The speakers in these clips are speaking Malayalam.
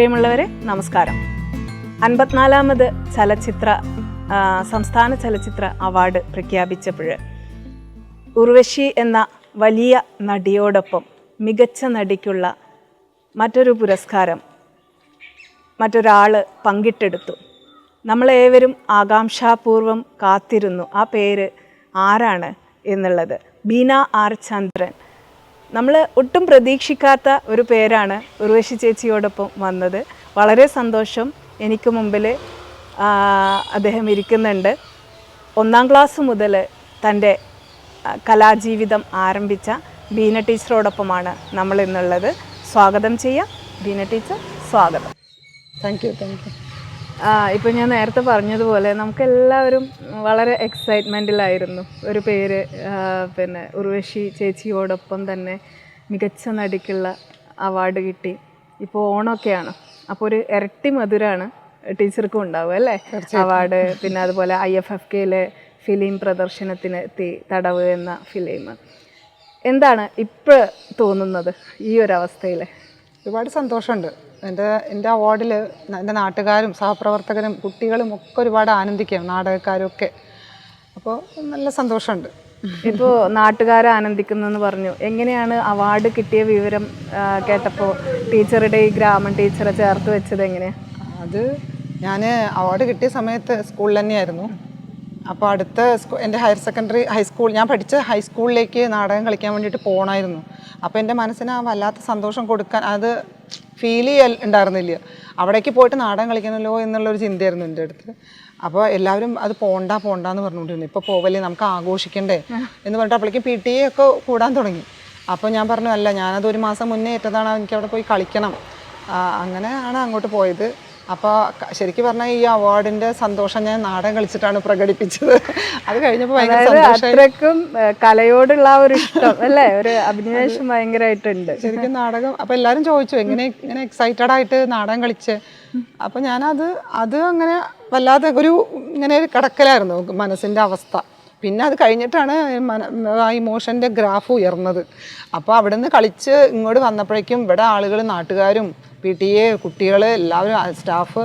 പ്രിയമുള്ളവരെ നമസ്കാരം. അൻപത്തിനാലാമത് ചലച്ചിത്ര സംസ്ഥാന ചലച്ചിത്ര അവാർഡ് പ്രഖ്യാപിച്ചപ്പോൾ ഉർവശി എന്ന വലിയ നടിയോടൊപ്പം മികച്ച നടിക്കുള്ള മറ്റൊരു പുരസ്കാരം മറ്റൊരാൾ പങ്കിട്ടെടുത്തു. നമ്മളേവരും ആകാംക്ഷാപൂർവം കാത്തിരുന്നു. ആ പേര് ആരാണ് എന്നുള്ളത്. ബീന ആർ ചന്ദ്രൻ നമ്മൾ ഒട്ടും പ്രതീക്ഷിക്കാത്ത ഒരു പേരാണ് ഉർവശി ചേച്ചിയോടൊപ്പം വന്നത്. വളരെ സന്തോഷം എനിക്ക് മുമ്പിൽ അദ്ദേഹം ഇരിക്കുന്നുണ്ട്. ഒന്നാം ക്ലാസ് മുതൽ തന്റെ കലാജീവിതം ആരംഭിച്ച ബീന ടീച്ചറോടൊപ്പമാണ് നമ്മൾ ഇന്നുള്ളത്. സ്വാഗതം ചെയ്യാം. ബീന ടീച്ചർ സ്വാഗതം. താങ്ക് യു താങ്ക് യു ഇപ്പം ഞാൻ നേരത്തെ പറഞ്ഞതുപോലെ നമുക്കെല്ലാവരും വളരെ എക്സൈറ്റ്മെന്റിലായിരുന്നു ഒരു പേര് പിന്നെ ഉർവശി ചേച്ചിയോടൊപ്പം തന്നെ മികച്ച നടിക്കുള്ള അവാർഡ് കിട്ടി. ഇപ്പോൾ ഓണമൊക്കെയാണ്. അപ്പോൾ ഒരു ഇരട്ടി മധുരമാണ് ടീച്ചർക്കും ഉണ്ടാവും അല്ലേ? അവാർഡ് പിന്നെ അതുപോലെ ഐ എഫ് എഫ് കെയിലെ ഫിലിം പ്രദർശനത്തിന് എത്തി തടവ് എന്ന ഫിലിം എന്താണ് ഇപ്പോൾ തോന്നുന്നത് ഈ ഒരു അവസ്ഥയിൽ ഒരുപാട് സന്തോഷമുണ്ട്. എന്റെ എന്റെ അവാർഡിൽ എന്റെ നാട്ടുകാരും സഹപ്രവർത്തകരും കുട്ടികളും ഒക്കെ ഒരുപാട് ആനന്ദിക്കും നാടകക്കാരും ഒക്കെ അപ്പോൾ നല്ല സന്തോഷമുണ്ട്. ഇപ്പോൾ നാട്ടുകാർ ആനന്ദിക്കുന്നെന്ന് പറഞ്ഞു. എങ്ങനെയാണ് അവാർഡ് കിട്ടിയ വിവരം കേട്ടപ്പോൾ ടീച്ചറുടെ ഈ ഗ്രാമം ടീച്ചറെ ചേർത്ത് വെച്ചത് എങ്ങനെയാണ് അത് ഞാൻ അവാർഡ് കിട്ടിയ സമയത്ത് സ്കൂളിൽ തന്നെയായിരുന്നു. അപ്പോൾ അടുത്ത എന്റെ ഹയർ സെക്കൻഡറി ഹൈസ്കൂൾ ഞാൻ പഠിച്ച ഹൈസ്കൂളിലേക്ക് നാടകം കളിക്കാൻ വേണ്ടിയിട്ട് പോകണമായിരുന്നു അപ്പോൾ എന്റെ മനസ്സിന് ആ വല്ലാത്ത സന്തോഷം കൊടുക്കാൻ അത് ഫീൽ ചെയ്യാൻ ഉണ്ടായിരുന്നില്ല. അവിടേക്ക് പോയിട്ട് നാടകം കളിക്കണമല്ലോ എന്നുള്ളൊരു ചിന്തയായിരുന്നു എന്റെ അടുത്ത്. അപ്പോൾ എല്ലാവരും അത് പോണ്ട പോണ്ട എന്ന് പറഞ്ഞുകൊണ്ടിരുന്നു. ഇപ്പോൾ പോവല്ലേ നമുക്ക് ആഘോഷിക്കണ്ടേ എന്ന് പറഞ്ഞിട്ട് അപ്പോഴേക്കും പി ടി എ ഒക്കെ കൂടാൻ തുടങ്ങി. അപ്പോൾ ഞാൻ പറഞ്ഞു അല്ല ഞാനത് ഒരു മാസം മുന്നേ ഏറ്റതാണ് എനിക്ക് അവിടെ പോയി കളിക്കണം. അങ്ങനെയാണ് അങ്ങോട്ട് പോയത്. അപ്പോൾ ശരിക്കും പറഞ്ഞാൽ ഈ അവാർഡിന്റെ സന്തോഷം ഞാൻ നാടൻ കളിച്ചിട്ടാണ് പ്രകടിപ്പിച്ചത്. അത് കഴിഞ്ഞപ്പോൾ ഭയങ്കര അത്രക്കും കലയോടുള്ള ഒരു ഇഷ്ടം അല്ലേ? ഒരു അഭിനിവേശം ഭയങ്കരമായിട്ടുണ്ട് ശരിക്കും നാടകം അപ്പോൾ എല്ലാവരും ചോദിച്ചു എങ്ങനെ ഇങ്ങനെ എക്സൈറ്റഡ് ആയിട്ട് നാടകം കളിച്ച്? അപ്പോൾ ഞാനത് അത് അങ്ങനെ വല്ലാതെ ഒരു ഇങ്ങനെ ഒരു കിടക്കലായിരുന്നു മനസ്സിന്റെ അവസ്ഥ. പിന്നെ അത് കഴിഞ്ഞിട്ടാണ് മന ആ ഇമോഷന്റെ ഗ്രാഫ് ഉയർന്നത്. അപ്പോൾ അവിടെ നിന്ന് കളിച്ച് ഇങ്ങോട്ട് വന്നപ്പോഴേക്കും ഇവിടെ ആളുകൾ നാട്ടുകാരും പി ടി എ കുട്ടികൾ എല്ലാവരും സ്റ്റാഫ്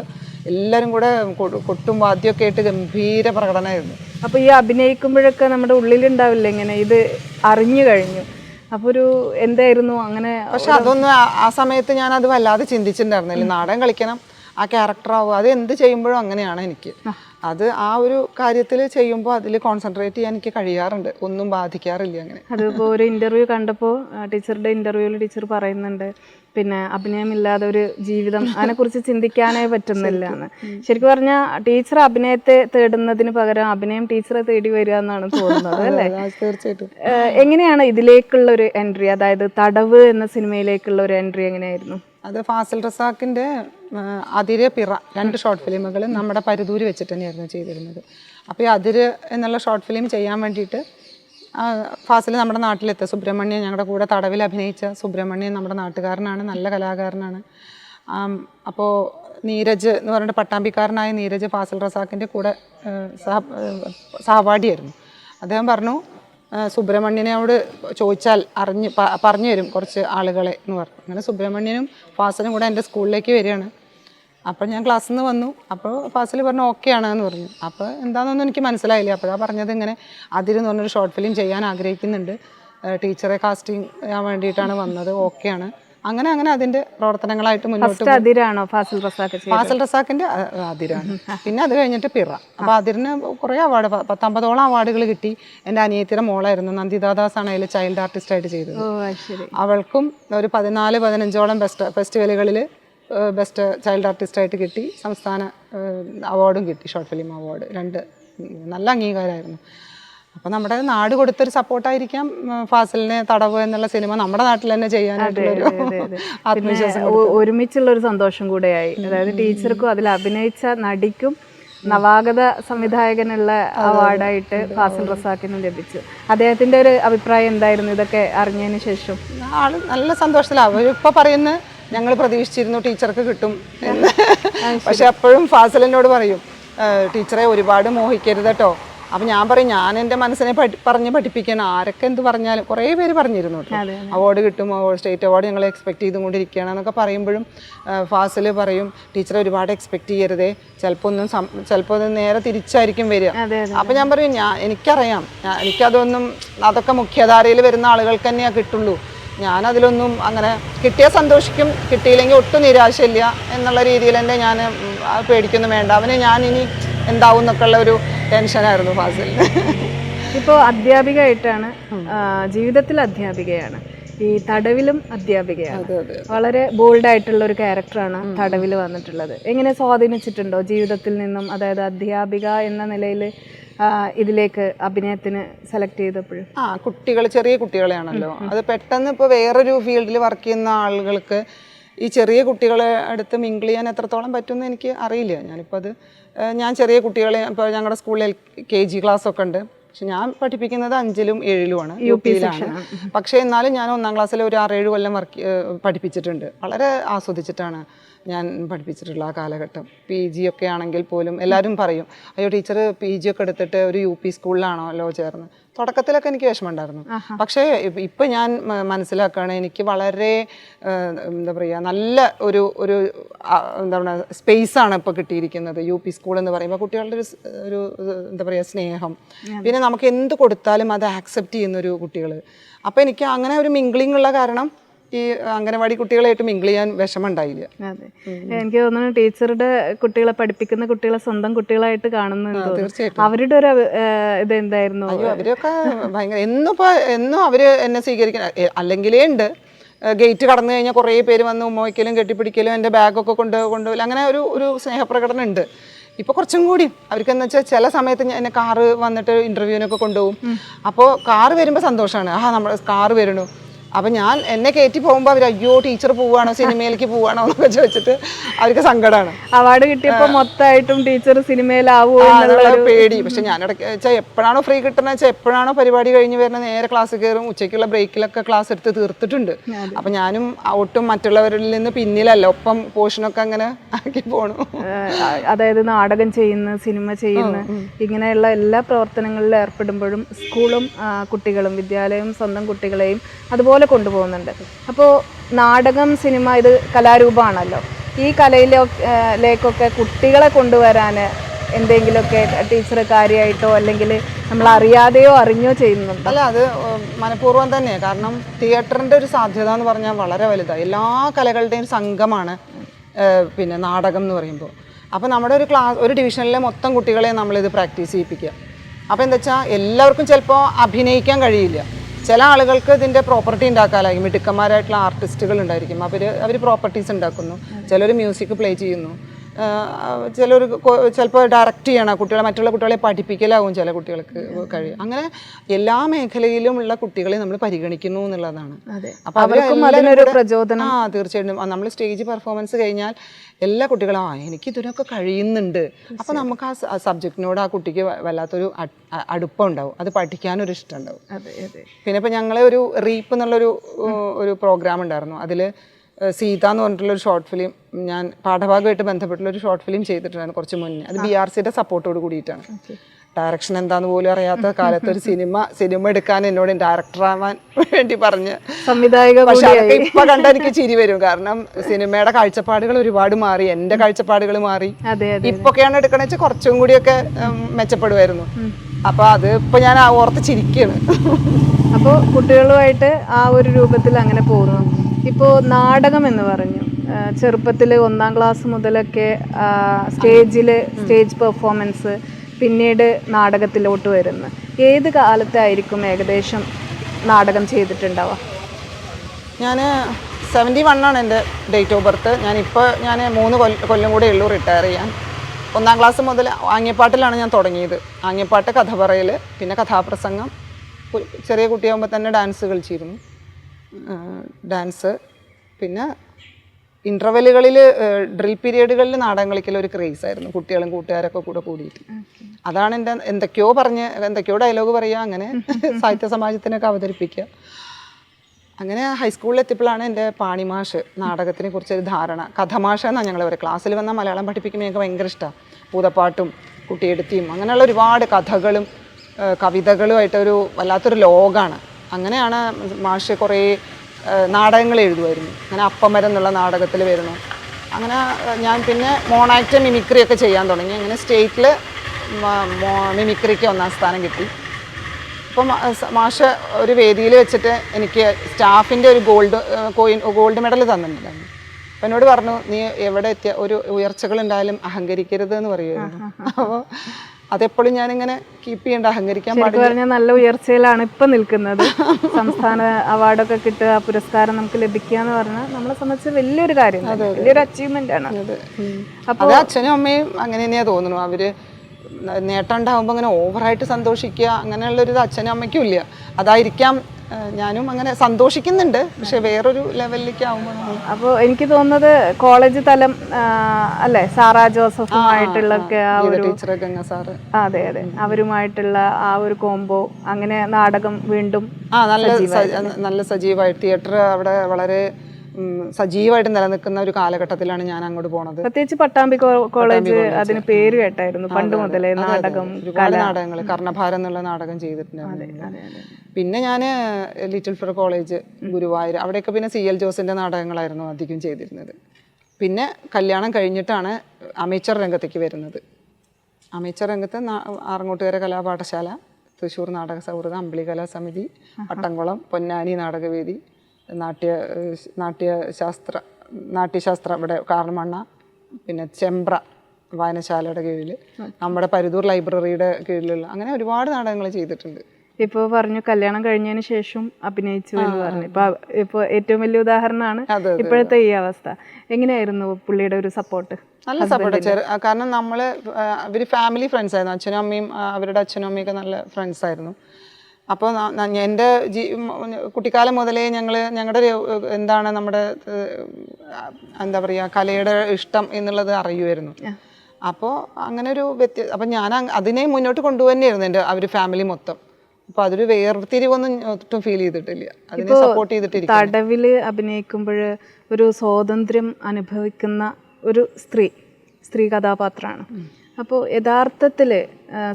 എല്ലാവരും കൂടെ കൊട്ടും വാദ്യമൊക്കെ ആയിട്ട് ഗംഭീര പ്രകടനമായിരുന്നു. അപ്പോൾ ഈ അഭിനയിക്കുമ്പോഴൊക്കെ നമ്മുടെ ഉള്ളിലുണ്ടാവില്ല ഇങ്ങനെ? ഇത് അറിഞ്ഞു കഴിഞ്ഞു. അപ്പോൾ ഒരു എന്തായിരുന്നു? അങ്ങനെ പക്ഷെ അതൊന്നും ആ- ആ സമയത്ത് ഞാൻ അത് വല്ലാതെ ചിന്തിച്ചിട്ടുണ്ടായിരുന്നില്ല. നാടൻ കളിക്കണം ആ ക്യാരക്ടർ ആവും അത് എന്ത് ചെയ്യുമ്പോഴും അങ്ങനെയാണ് എനിക്ക്. അത് ആ ഒരു കാര്യത്തിൽ ചെയ്യുമ്പോൾ അതിൽ കോൺസെൻട്രേറ്റ് ചെയ്യാൻ എനിക്ക് കഴിയാറുണ്ട്. ഒന്നും ബാധിക്കാറില്ല അങ്ങനെ. അതിപ്പോൾ ഒരു ഇന്റർവ്യൂ കണ്ടപ്പോൾ ടീച്ചറുടെ ഇന്റർവ്യൂവിൽ ടീച്ചർ പറയുന്നുണ്ട് പിന്നെ അഭിനയമില്ലാതെ ഒരു ജീവിതം അതിനെക്കുറിച്ച് ചിന്തിക്കാനേ പറ്റുന്നില്ല എന്ന്. ശരിക്കും പറഞ്ഞാൽ ടീച്ചർ അഭിനയത്തെ തേടുന്നതിന് പകരം അഭിനയം ടീച്ചറെ തേടി വരിക എന്നാണ് തോന്നുന്നത് അല്ലേ? തീർച്ചയായിട്ടും. എങ്ങനെയാണ് ഇതിലേക്കുള്ള ഒരു എൻട്രി അതായത് തടവ് എന്ന സിനിമയിലേക്കുള്ള ഒരു എൻട്രി എങ്ങനെയായിരുന്നു? അത് ഫാസിൽ റസാക്കിന്റെ അതിര് പിറ രണ്ട് ഷോർട്ട് ഫിലിമുകൾ നമ്മുടെ പരുതൂര് വെച്ചിട്ട് തന്നെയായിരുന്നു ചെയ്തിരുന്നത്. അപ്പോൾ ഈ അതിര് എന്നുള്ള ഷോർട്ട് ഫിലിം ചെയ്യാൻ വേണ്ടിയിട്ട് ഫാസിൽ നമ്മുടെ നാട്ടിലെത്തുക സുബ്രഹ്മണ്യൻ ഞങ്ങളുടെ കൂടെ തടവിൽ അഭിനയിച്ച സുബ്രഹ്മണ്യൻ നമ്മുടെ നാട്ടുകാരനാണ് നല്ല കലാകാരനാണ്. അപ്പോൾ നീരജ് എന്ന് പറഞ്ഞിട്ട് പട്ടാമ്പിക്കാരനായ നീരജ് ഫാസിൽ റസാക്കിന്റെ കൂടെ സഹ സഹപാഠിയായിരുന്നു. അദ്ദേഹം പറഞ്ഞു സുബ്രഹ്മണ്യനോട് ചോദിച്ചാൽ അറിഞ്ഞ് പറഞ്ഞു തരും കുറച്ച് ആളുകളെ എന്ന് പറഞ്ഞു. അങ്ങനെ സുബ്രഹ്മണ്യനും ഫാസനും കൂടെ എന്റെ സ്കൂളിലേക്ക് വരികയാണ്. അപ്പോൾ ഞാൻ ക്ലാസ്സിൽ നിന്ന് വന്നു. അപ്പോൾ ഫാസിൽ പറഞ്ഞു ഓക്കെ ആണ് എന്ന് പറഞ്ഞു. അപ്പോൾ എന്താണെന്നൊന്നും എനിക്ക് മനസ്സിലായില്ല. അപ്പോഴാണ് പറഞ്ഞത് ഇങ്ങനെ അതിരെന്ന് പറഞ്ഞൊരു ഷോർട്ട് ഫിലിം ചെയ്യാൻ ആഗ്രഹിക്കുന്നുണ്ട്. ടീച്ചറെ കാസ്റ്റിംഗ് ചെയ്യാൻ വേണ്ടിയിട്ടാണ് വന്നത്. ഓക്കെ ആണ്. അങ്ങനെ അങ്ങനെ അതിന്റെ പ്രവർത്തനങ്ങളായിട്ട് മുന്നോട്ട് അതിരാണോ ഫാസിൽ റസാക്ക് ഫാസിൽ റസാക്കിന്റെ അ- അതിരാണ്. പിന്നെ അത് കഴിഞ്ഞിട്ട് പിറ. അപ്പൊ അതിരിന് കുറെ അവാർഡ് പത്തമ്പതോളം അവാർഡുകൾ കിട്ടി എന്റെ അനിയത്തിയുടെ മോളായിരുന്നു നന്ദിതാദാസ് ആണ് അതിൽ ചൈൽഡ് ആർട്ടിസ്റ്റ് ആയിട്ട് ചെയ്തത്. അവൾക്കും ഒരു പതിനാല് പതിനഞ്ചോളം ബെസ്റ്റ് ഫെസ്റ്റിവലുകളിൽ ബെസ്റ്റ് ചൈൽഡ് ആർട്ടിസ്റ്റ് ആയിട്ട് കിട്ടി. സംസ്ഥാന അവാർഡും കിട്ടി ഷോർട്ട് ഫിലിം അവാർഡ്. രണ്ട് നല്ല അംഗീകാരമായിരുന്നു. അപ്പോൾ നമ്മുടെ നാട് കൊടുത്തൊരു സപ്പോർട്ടായിരിക്കാം ഫാസിലിനെ തടവ് എന്നുള്ള സിനിമ നമ്മുടെ നാട്ടിൽ തന്നെ ചെയ്യാനായിട്ടുള്ളൊരു ആത്മവിശ്വാസം ഒരുമിച്ചുള്ള ഒരു സന്തോഷം കൂടെയായി. അതായത് ടീച്ചർക്കും അതിൽ അഭിനയിച്ച നടിക്കും നവാഗത സംവിധായകനുള്ള അവാർഡായിട്ട് ഫാസിൽ റസാക്കിനും ലഭിച്ചു. അദ്ദേഹത്തിന്റെ ഒരു അഭിപ്രായം എന്തായിരുന്നു? ഇതൊക്കെ അറിഞ്ഞതിന് ശേഷം. ആൾ നല്ല സന്തോഷത്തിലാണ് ഇപ്പൊ പറയുന്ന ഞങ്ങൾ പ്രതീക്ഷിച്ചിരുന്നു ടീച്ചർക്ക് കിട്ടും എന്ന്. പക്ഷെ അപ്പോഴും ഫാസിലിനോട് പറയും "ഏഹ് ടീച്ചറെ ഒരുപാട് മോഹിക്കരുത് കേട്ടോ. അപ്പം ഞാൻ പറയും ഞാൻ എന്റെ മനസ്സിനെ പഠി പറഞ്ഞ് പഠിപ്പിക്കാൻ ആരൊക്കെ എന്ത് പറഞ്ഞാലും കുറേ പേര് പറഞ്ഞിരുന്നു കേട്ടോ. അവാർഡ് കിട്ടും സ്റ്റേറ്റ് അവാർഡ് ഞങ്ങൾ എക്സ്പെക്ട് ചെയ്തുകൊണ്ടിരിക്കുകയാണ് എന്നൊക്കെ പറയുമ്പോഴും ഫാസിൽ പറയും ടീച്ചറെ ഒരുപാട് എക്സ്പെക്ട് ചെയ്യരുതേ. ചിലപ്പോൾ ഒന്നും ചിലപ്പോൾ അത് നേരെ തിരിച്ചായിരിക്കും വരിക. അപ്പം ഞാൻ പറയും ഞാൻ എനിക്കറിയാം. എനിക്കതൊന്നും അതൊക്കെ മുഖ്യധാരയിൽ വരുന്ന ആളുകൾക്ക് തന്നെയാണ് കിട്ടുള്ളൂ. ഞാനതിലൊന്നും അങ്ങനെ കിട്ടിയാൽ സന്തോഷിക്കും കിട്ടിയില്ലെങ്കിൽ ഒട്ടും നിരാശയില്ല എന്നുള്ള രീതിയിൽ തന്നെ ഞാൻ പേടിക്കൊന്നും വേണ്ട. അവന് ഞാനിനി എന്താവും എന്നൊക്കെ ഉള്ള ഒരു ടെൻഷനായിരുന്നു ഫാസിൽ. ഇപ്പോൾ അധ്യാപിക ആയിട്ടാണ് ജീവിതത്തിൽ അധ്യാപികയാണ്. ഈ തടവിലും അധ്യാപികയാണ്. വളരെ ബോൾഡ് ആയിട്ടുള്ള ഒരു ക്യാരക്ടറാണ് തടവിൽ വന്നിട്ടുള്ളത്. എങ്ങനെ സ്വാധീനിച്ചിട്ടുണ്ടോ ജീവിതത്തിൽ നിന്നും? അതായത് അധ്യാപിക എന്ന നിലയിൽ ഇതിലേക്ക് അഭിനയത്തിന് സെലക്ട് ചെയ്തപ്പോഴും ആ കുട്ടികൾ ചെറിയ കുട്ടികളെയാണല്ലോ. അത് പെട്ടെന്ന് ഇപ്പോൾ വേറൊരു ഫീൽഡിൽ വർക്ക് ചെയ്യുന്ന ആളുകൾക്ക് ഈ ചെറിയ കുട്ടികളെ അടുത്ത് മിങ്കിൾ ചെയ്യാൻ എത്രത്തോളം പറ്റുമെന്ന് എനിക്ക് അറിയില്ല. ഞാനിപ്പോൾ അത് ഞാൻ ചെറിയ കുട്ടികളെ ഇപ്പോൾ ഞങ്ങളുടെ സ്കൂളിൽ കെ ജി ക്ലാസ് ഒക്കെ ഉണ്ട്. പക്ഷെ ഞാൻ പഠിപ്പിക്കുന്നത് അഞ്ചിലും ഏഴിലുമാണ് യു പിയിലാണ് പക്ഷേ എന്നാലും ഞാൻ ഒന്നാം ക്ലാസ്സിൽ ഒരു ആറേഴ് കൊല്ലം വർക്ക് പഠിപ്പിച്ചിട്ടുണ്ട്. വളരെ ആസ്വദിച്ചിട്ടാണ് ഞാൻ പഠിപ്പിച്ചിട്ടുള്ള ആ കാലഘട്ടം. പി ജി ഒക്കെ ആണെങ്കിൽ പോലും എല്ലാവരും പറയും അയ്യോ ടീച്ചർ പി ജി ഒക്കെ എടുത്തിട്ട് ഒരു യു പി സ്കൂളിലാണല്ലോ ചേർന്ന്? തുടക്കത്തിലൊക്കെ എനിക്ക് വിഷമമുണ്ടായിരുന്നു. പക്ഷേ ഇപ്പ- ഞാൻ മനസ്സിലാക്കുകയാണ് എനിക്ക് വളരെ എന്താ പറയുക നല്ല ഒരു ഒരു എന്താ പറയുക സ്പേസാണ് ഇപ്പോൾ കിട്ടിയിരിക്കുന്നത് യു പി സ്കൂൾ എന്ന് പറയുമ്പോൾ കുട്ടികളുടെ ഒരു ഒരു എന്താ പറയുക സ്നേഹം. പിന്നെ നമുക്ക് എന്ത് കൊടുത്താലും അത് ആക്സെപ്റ്റ് ചെയ്യുന്നൊരു കുട്ടികൾ അപ്പോൾ എനിക്ക് അങ്ങനെ ഒരു മിങ്കിളിംഗ് ഉള്ള കാരണം ഈ അംഗനവാടി കുട്ടികളായിട്ട് മിങ്കിൾ ചെയ്യാൻ വിഷമമുണ്ടായില്ല. അതെ. എനിക്ക് തോന്നുന്നു ടീച്ചറുടെ കുട്ടികളെ പഠിപ്പിക്കുന്ന കുട്ടികളെ സ്വന്തം കുട്ടികളായിട്ട് കാണുന്നു തീർച്ചയായിട്ടും. അവരുടെ ഒരു ഇത് എന്തായിരുന്നു അയ്യോ അവരൊക്കെ ഭയങ്കര എന്നും ഇപ്പൊ എന്നും അവർ എന്നെ സ്വീകരിക്കുന്ന അല്ലെങ്കിലേ ഉണ്ട്. ഗേറ്റ് കടന്നു കഴിഞ്ഞാൽ കുറേ പേര് വന്ന് ഉമ്മവയ്ക്കലും കെട്ടിപ്പിടിക്കലും എന്റെ ബാഗൊക്കെ കൊണ്ട് കൊണ്ടുപോകലും അങ്ങനെ ഒരു ഒരു സ്നേഹപ്രകടനം ഉണ്ട്. ഇപ്പോൾ കുറച്ചും കൂടി. അവർക്ക് എന്ന് വെച്ചാൽ ചില സമയത്ത് ഞാൻ എന്നെ കാറ് വന്നിട്ട് ഇന്റർവ്യൂവിനൊക്കെ കൊണ്ടുപോകും. അപ്പോൾ കാറ് വരുമ്പോൾ സന്തോഷമാണ് ആ നമ്മൾ കാറ് വരണു. അപ്പം ഞാൻ എന്നെ കയറ്റി പോകുമ്പോൾ അവർ അയ്യോ ടീച്ചർ പോവുകയാണോ സിനിമയിലേക്ക് പോവുകയാണോ എന്നൊക്കെ ചോദിച്ചിട്ട് അവർക്ക് സങ്കടമാണ് അവാർഡ് കിട്ടിയപ്പോൾ മൊത്തമായിട്ടും ടീച്ചർ സിനിമയിലാവോ എന്നുള്ള പേടി. പക്ഷെ ഞാൻ ഇടയ്ക്ക് വെച്ചാൽ എപ്പോഴാണോ ഫ്രീ കിട്ടുന്നത് വെച്ചാൽ എപ്പോഴാണോ പരിപാടി കഴിഞ്ഞ് വരുന്ന നേരെ ക്ലാസ് കയറും ഉച്ചയ്ക്കുള്ള ബ്രേക്കിലൊക്കെ ക്ലാസ് എടുത്ത് തീർത്തിട്ടുണ്ട്. അപ്പം ഞാനും ഒട്ടും മറ്റുള്ളവരിൽ നിന്ന് പിന്നിലല്ല. ഒപ്പം പോഷനൊക്കെ അങ്ങനെ ആക്കി പോണു. അതായത് നാടകം ചെയ്യുന്ന സിനിമ ചെയ്യുന്ന ഇങ്ങനെയുള്ള എല്ലാ പ്രവർത്തനങ്ങളിലും ഏർപ്പെടുമ്പോഴും സ്കൂളും കുട്ടികളും വിദ്യാലയവും സ്വന്തം കുട്ടികളെയും അതുപോലെ കൊണ്ടുപോകുന്നുണ്ട്. അപ്പോൾ നാടകം സിനിമ ഇത് കലാരൂപമാണല്ലോ. ഈ കലയിലേക്കൊക്കെ കുട്ടികളെ കൊണ്ടുവരാൻ എന്തെങ്കിലുമൊക്കെ ടീച്ചർ കാര്യമായിട്ടോ അല്ലെങ്കിൽ നമ്മൾ അറിയാതെയോ അറിഞ്ഞോ ചെയ്യുന്നുണ്ട്? അല്ല അത് മനഃപൂർവം തന്നെയാണ് കാരണം തിയേറ്ററിന്റെ ഒരു സാധ്യത എന്ന് പറഞ്ഞാൽ വളരെ വലുതാണ് എല്ലാ കലകളുടെയും സംഘമാണ് പിന്നെ നാടകം എന്ന് പറയുമ്പോൾ. അപ്പോൾ നമ്മുടെ ഒരു ക്ലാസ് ഒരു ഡിവിഷനിലെ മൊത്തം കുട്ടികളെ നമ്മളിത് പ്രാക്ടീസ് ചെയ്യിപ്പിക്കുക. അപ്പോൾ എന്താ വെച്ചാൽ എല്ലാവർക്കും ചിലപ്പോൾ അഭിനയിക്കാൻ കഴിയില്ല. ചില ആളുകൾക്ക് ഇതിന്റെ പ്രോപ്പർട്ടി ഉണ്ടാക്കാനായി മിടുക്കന്മാരായിട്ടുള്ള ആർട്ടിസ്റ്റുകൾ ഉണ്ടായിരിക്കും. അവർ അവർ പ്രോപ്പർട്ടീസ് ഉണ്ടാക്കുന്നു. ചിലർ മ്യൂസിക് പ്ലേ ചെയ്യുന്നു. ചിലർ ചിലപ്പോൾ ഡയറക്റ്റ് ചെയ്യണം. കുട്ടികളെ മറ്റുള്ള കുട്ടികളെ പഠിപ്പിക്കലാവും ചില കുട്ടികൾക്ക് കഴിയും അങ്ങനെ എല്ലാ മേഖലയിലും ഉള്ള കുട്ടികളെ നമ്മൾ പരിഗണിക്കുന്നു എന്നുള്ളതാണ്. അപ്പോൾ അവർക്കും അതിനൊരു പ്രചോദനം. ആ തീർച്ചയായിട്ടും. നമ്മൾ സ്റ്റേജ് പെർഫോമൻസ് കഴിഞ്ഞാൽ എല്ലാ കുട്ടികളും ആ എനിക്ക് ഇതിനൊക്കെ കഴിയുന്നുണ്ട്. അപ്പോൾ നമുക്ക് ആ സബ്ജക്റ്റിനോട് ആ കുട്ടിക്ക് വല്ലാത്തൊരു അടുപ്പം ഉണ്ടാവും അത് പഠിക്കാനൊരു ഇഷ്ടം ഉണ്ടാവും അതെ അതെ. പിന്നെ ഇപ്പൊ ഞങ്ങളെ ഒരു റീപ്പ് എന്നുള്ളൊരു ഒരു പ്രോഗ്രാം ഉണ്ടായിരുന്നു. അതിൽ സീത എന്ന് പറഞ്ഞിട്ടുള്ള ഒരു ഷോർട്ട് ഫിലിം ഞാൻ പാഠഭാഗമായിട്ട് ബന്ധപ്പെട്ടുള്ള ഒരു ഷോർട്ട് ഫിലിം ചെയ്തിട്ടുണ്ടായിരുന്നു കുറച്ച് മുന്നേ. അത് ബി ആർ സിയുടെ സപ്പോർട്ടോട് കൂടിയിട്ടാണ്. ഡയറക്ഷൻ എന്താന്ന് പോലും അറിയാത്ത കാലത്ത് ഒരു സിനിമ സിനിമ എടുക്കാൻ എന്നോട് ഡയറക്ടർ ആവാൻ വേണ്ടി പറഞ്ഞ്. സംവിധായക പക്ഷെ അതൊക്കെ ഇപ്പൊ കണ്ട എനിക്ക് ചിരി വരും. കാരണം സിനിമയുടെ കാഴ്ചപ്പാടുകൾ ഒരുപാട് മാറി. എന്റെ കാഴ്ചപ്പാടുകൾ മാറി. ഇപ്പൊക്കെയാണ് എടുക്കണ വെച്ചാൽ കുറച്ചും കൂടിയൊക്കെ മെച്ചപ്പെടുമായിരുന്നു അപ്പൊ അത് ഇപ്പൊ ഞാൻ ഓർത്ത് ചിരിക്കുകയാണ് അപ്പോൾ കുട്ടികളുമായിട്ട് ആ ഒരു രൂപത്തിൽ അങ്ങനെ പോകുന്നു. ഇപ്പോ നാടകം എന്ന് പറഞ്ഞു. ചെറുപ്പത്തിൽ ഒന്നാം ക്ലാസ് മുതലൊക്കെ സ്റ്റേജിൽ സ്റ്റേജ് പെർഫോമൻസ് പിന്നീട് നാടകത്തിലോട്ട് വരുന്നത് ഏത് കാലത്തായിരിക്കും ഏകദേശം നാടകം ചെയ്തിട്ടുണ്ടാവുക? ഞാൻ സെവന്റി ആണ് എന്റെ ഡേറ്റ് ഓഫ് ബർത്ത് ഞാനിപ്പോൾ ഞാൻ മൂന്ന് കൊല്ല കൊല്ലം കൂടെ ഉള്ളൂ റിട്ടയർ ചെയ്യാൻ. ഒന്നാം ക്ലാസ് മുതൽ ആംഗ്യപ്പാട്ടിലാണ് ഞാൻ തുടങ്ങിയത്. ആംഗ്യപ്പാട്ട് കഥ പറയൽ പിന്നെ കഥാപ്രസംഗം. ചെറിയ കുട്ടിയാകുമ്പോൾ തന്നെ ഡാൻസ് കളിച്ചിരുന്നു. ഡാൻസ് പിന്നെ ഇന്റർവെല്ലുകളിൽ ഡ്രിൽ പീരീഡുകളിൽ നാടകം കളിക്കൽ ഒരു ക്രേസ് ആയിരുന്നു. കുട്ടികളും കൂട്ടുകാരൊക്കെ കൂടെ കൂടിയിട്ട്. അതാണ് എന്റെ എന്തൊക്കെയോ പറഞ്ഞ് എന്തൊക്കെയോ ഡയലോഗ് പറയുക അങ്ങനെ സാഹിത്യ സമാജത്തിനൊക്കെ അവതരിപ്പിക്കുക. അങ്ങനെ ഹൈസ്കൂളിൽ എത്തിയപ്പോഴാണ് എന്റെ പാണിമാഷ് നാടകത്തിനെ കുറിച്ചൊരു ധാരണ. കഥമാഷ എന്നാണ് ഞങ്ങൾ പറയുക. ക്ലാസ്സിൽ വന്നാൽ മലയാളം പഠിപ്പിക്കുമ്പോൾ ഞങ്ങൾക്ക് ഭയങ്കര ഇഷ്ടമാണ് പൂതപ്പാട്ടും കുട്ടിയെടുത്തിയും അങ്ങനെയുള്ള ഒരുപാട് കഥകളും കവിതകളുമായിട്ടൊരു ഒരു വല്ലാത്തൊരു ലോകമാണ് അങ്ങനെയാണ് മാഷ് കുറേ നാടകങ്ങൾ എഴുതുമായിരുന്നു. അങ്ങനെ അപ്പമരം എന്നുള്ള നാടകത്തിൽ വരുന്നു. അങ്ങനെ ഞാൻ പിന്നെ മോണാക്റ്റ് മിമിക്രി ഒക്കെ ചെയ്യാൻ തുടങ്ങി. അങ്ങനെ സ്റ്റേറ്റിൽ മിമിക്രിക്ക് ഒന്നാം സ്ഥാനം കിട്ടി. അപ്പം മാഷ ഒരു വേദിയിൽ വെച്ചിട്ട് എനിക്ക് സ്റ്റാഫിന്റെ ഒരു ഗോൾഡ് കോയിൻ ഗോൾഡ് മെഡൽ തന്നിട്ടുണ്ടായിരുന്നു. അപ്പം എന്നോട് പറഞ്ഞു നീ എവിടെ എത്തിയ? ഒരു ഉയർച്ചകൾ ഉണ്ടായാലും അഹങ്കരിക്കരുത് എന്ന് പറയുമായിരുന്നു അപ്പോൾ അതെപ്പോഴും ഞാനിങ്ങനെ കീപ്പ് ചെയ്യേണ്ട അഹങ്കരിക്കാൻ പറഞ്ഞാൽ നല്ല ഉയർച്ചയിലാണ് ഇപ്പം നിൽക്കുന്നത്. സംസ്ഥാന അവാർഡൊക്കെ കിട്ടുക പുരസ്കാരം നമുക്ക് ലഭിക്കുക എന്ന് പറഞ്ഞാൽ നമ്മളെ സംബന്ധിച്ച് വലിയൊരു കാര്യം. വലിയൊരു അച്ചീവ്മെന്റ് ആണ്. അപ്പൊ അച്ഛനും അമ്മയും അങ്ങനെ തന്നെയാ തോന്നുന്നു. അവർ നേട്ടം ഉണ്ടാകുമ്പോൾ അങ്ങനെ ഓവറായിട്ട് സന്തോഷിക്കുക അങ്ങനെയുള്ളൊരു അച്ഛനും അമ്മയ്ക്കും ഇല്ല. അതായിരിക്കാം ഞാനും അങ്ങനെ സന്തോഷിക്കുന്നുണ്ട്. പക്ഷെ വേറൊരു ലെവലിലേക്ക് ആവുമ്പോൾ അപ്പോൾ എനിക്ക് തോന്നുന്നത് കോളേജ് തലം അല്ലേ? സാറാ ജോസഫുമായിട്ടുള്ള ആ ഒരു ടീച്ചർ ഗംഗ സാറ്. അതെ അതെ. അവരുമായിട്ടുള്ള ആ ഒരു കോംബോ അങ്ങനെ നാടകം വീണ്ടും ആ നല്ല നല്ല സജീവമായിട്ട് തിയേറ്റർ അവിടെ വളരെ സജീവമായിട്ട് നിലനിൽക്കുന്ന ഒരു കാലഘട്ടത്തിലാണ് ഞാൻ അങ്ങോട്ട് പോണത്. പ്രത്യേകിച്ച് പട്ടാമ്പി കോളേജ് അതിന് പേര് കേട്ടായിരുന്നു. പണ്ട് മുതലേ നാടകം നാടകങ്ങൾ കർണഭാരം എന്നുള്ള നാടകം ചെയ്തിട്ടുണ്ടായിരുന്നു പിന്നെ ഞാൻ ലിറ്റിൽ ഫ്ലർ കോളേജ് ഗുരുവായൂർ അവിടെയൊക്കെ പിന്നെ സി എൽ ജോസിന്റെ നാടകങ്ങളായിരുന്നു അധികം ചെയ്തിരുന്നത്. പിന്നെ കല്യാണം കഴിഞ്ഞിട്ടാണ് അമേച്ചർ രംഗത്തേക്ക് വരുന്നത്. അമേച്ചർ രംഗത്ത് ആറങ്ങോട്ടുകര കലാപാഠശാല തൃശ്ശൂർ നാടക സൗഹൃദ അമ്പിളി കലാസമിതി പട്ടംകുളം പൊന്നാനി നാടകവേദി നാട്യ നാട്യശാസ്ത്ര നാട്യശാസ്ത്ര ഇവിടെ കാർമണ്ണ പിന്നെ ചെമ്പ്ര വായനശാലയുടെ കീഴിൽ നമ്മുടെ പരുതൂർ ലൈബ്രറിയുടെ കീഴിലുള്ള അങ്ങനെ ഒരുപാട് നാടകങ്ങൾ ചെയ്തിട്ടുണ്ട്. ഇപ്പൊ പറഞ്ഞു കല്യാണം കഴിഞ്ഞതിന് ശേഷം അഭിനയിച്ചു എന്ന് പറഞ്ഞു. ഇപ്പൊ ഇപ്പൊ ഏറ്റവും വലിയ ഉദാഹരണമാണ് ഇപ്പോഴത്തെ ഈ അവസ്ഥ. എങ്ങനെയായിരുന്നു പുള്ളിയുടെ ഒരു സപ്പോർട്ട് നല്ല സപ്പോർട്ട് കാരണം നമ്മൾ അവർ ഫാമിലി ഫ്രണ്ട്സ് ആയിരുന്നു. അച്ഛനും അമ്മയും അവരുടെ അച്ഛനും അമ്മയൊക്കെ നല്ല ഫ്രണ്ട്സ് ആയിരുന്നു. അപ്പോൾ എന്റെ ജീ കുട്ടിക്കാലം മുതലേ ഞങ്ങൾ ഞങ്ങളുടെ എന്താണ് നമ്മുടെ എന്താ പറയുക കലയുടെ ഇഷ്ടം എന്നുള്ളത് അറിയുമായിരുന്നു അപ്പോൾ അങ്ങനെ ഒരു വ്യത്യ അപ്പം ഞാൻ അതിനെ മുന്നോട്ട് കൊണ്ടുപോകുന്നതായിരുന്നു എന്റെ അവർ ഫാമിലി മൊത്തം. അപ്പോൾ അതൊരു വേർതിരിവൊന്നും ഒട്ടും ഫീൽ ചെയ്തിട്ടില്ല. അതിനെ സപ്പോർട്ട് ചെയ്തിട്ടില്ല തടവിൽ അഭിനയിക്കുമ്പോൾ ഒരു സ്വാതന്ത്ര്യം അനുഭവിക്കുന്ന ഒരു സ്ത്രീ സ്ത്രീ കഥാപാത്രമാണ്. അപ്പോൾ യഥാർത്ഥത്തിൽ